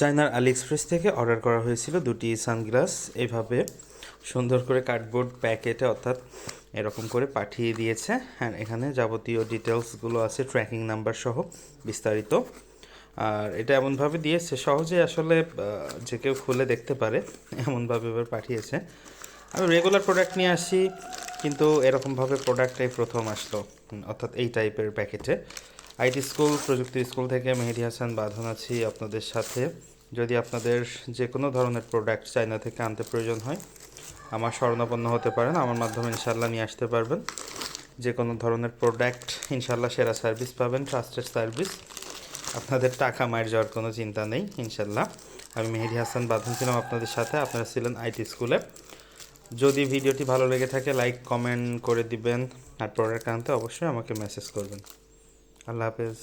চায়নার আলি এক্সপ্রেস থেকে অর্ডার করা হয়েছিল দুটি সানগ্লাস। এভাবে সুন্দর করে কার্ডবোর্ড প্যাকেটে অর্থাৎ এরকম করে পাঠিয়ে দিয়েছে। হ্যাঁ এখানে যাবতীয় ডিটেলসগুলো আছে, ট্র্যাকিং নাম্বার সহ বিস্তারিত। আর এটা এমনভাবে দিয়েছে, সহজে আসলে যে কেউ খুলে দেখতে পারে, এমনভাবে এবার পাঠিয়েছে। আমি রেগুলার প্রোডাক্ট নিয়ে আসি, কিন্তু এরকমভাবে প্রোডাক্টটাই প্রথম আসলো, অর্থাৎ এই টাইপের প্যাকেটে। আইটি স্কুল, প্রযুক্তি স্কুল থেকে মেহেদি হাসান বাঁধন আছি আপনাদের সাথে। যদি আপনাদের যে কোনো ধরনের প্রোডাক্ট চায়না থেকে আনতে প্রয়োজন হয়, আমার স্মরণাপন্ন হতে পারেন। আমার মাধ্যমে ইনশাল্লাহ নিয়ে আসতে পারবেন। যে কোনো ধরনের প্রোডাক্ট ইনশাল্লাহ সেরা সার্ভিস পাবেন ট্রাস্টেড সার্ভিস আপনাদের টাকা মায়ের যাওয়ার কোনো চিন্তা নেই ইনশাল্লাহ আমি মেহেদি হাসান বাঁধন ছিলাম আপনাদের সাথে, আপনারা ছিলেন আইটি স্কুলে। যদি ভিডিওটি ভালো লেগে থাকে লাইক কমেন্ট করে দিবেন। আর প্রোডাক্ট আনতে অবশ্যই আমাকে মেসেজ করবেন। আল্লাহ হাফেজ।